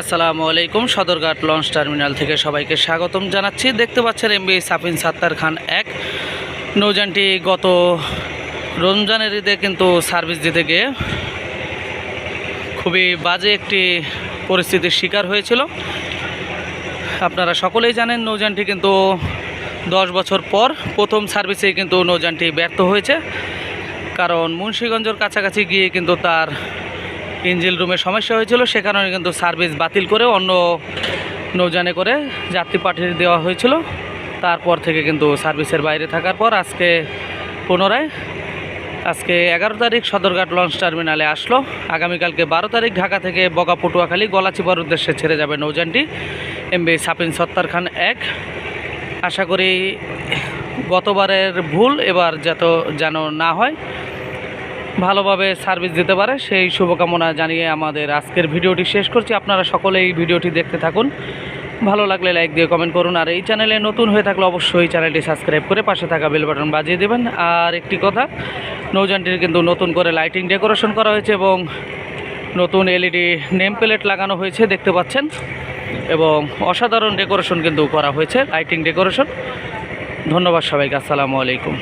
আসসালামু আলাইকুম, Sadarghat launch terminal থেকে সবাইকে স্বাগতম জানাচ্ছি। দেখতে পাচ্ছেন এমবি সাফিন সাত্তার খান এক। নৌযানটি গত রমজানের ঈদে কিন্তু সার্ভিস দিতে গিয়ে খুবই বাজে একটি পরিস্থিতির শিকার হয়েছিল। আপনারা সকলেই জানেন নৌযানটি কিন্তু দশ বছর পর প্রথম সার্ভিসেই কিন্তু নৌযানটি ব্যর্থ হয়েছে। কারণ মুন্সীগঞ্জের কাছাকাছি গিয়ে কিন্তু তার ইঞ্জিল রুমে সমস্যা হয়েছিল, সে কারণে কিন্তু সার্ভিস বাতিল করে অন্য নৌযানে করে যাত্রী পাঠিয়ে দেওয়া হয়েছিল। তারপর থেকে কিন্তু সার্ভিসের বাইরে থাকার পর আজকে পুনরায়, আজকে এগারো তারিখ সদরঘাট লঞ্চ টার্মিনালে আসলো। আগামীকালকে বারো তারিখ ঢাকা থেকে বগা পটুয়াখালী গলাচিপার উদ্দেশ্যে ছেড়ে যাবে নৌযানটি। এমবি সাপিন সত্তার খান এক। আশা করি গতবারের ভুল, এবার যত যেন না হয় ভালোভাবে সার্ভিস দিতে পারে। সেই শুভকামনা জানিয়ে আমাদের আজকের ভিডিওটি শেষ করছি। আপনারা সকলে এই ভিডিওটি দেখতে থাকুন। ভালো লাগলে লাইক দিয়ে কমেন্ট করুন। আর এই চ্যানেলে নতুন হয়ে থাকলে অবশ্যই চ্যানেলটি সাবস্ক্রাইব করে পাশে থাকা বেল বাটন বাজিয়ে দেবেন। আর একটি কথা, নৌযানটির কিন্তু নতুন করে লাইটিং ডেকোরেশন করা হয়েছে এবং নতুন এলইডি নেম প্লেট লাগানো হয়েছে, দেখতে পাচ্ছেন। এবং অসাধারণ ডেকোরেশন কিন্তু করা হয়েছে লাইটিং ডেকোরেশন ধন্যবাদ সবাইকে, আসসালামু আলাইকুম।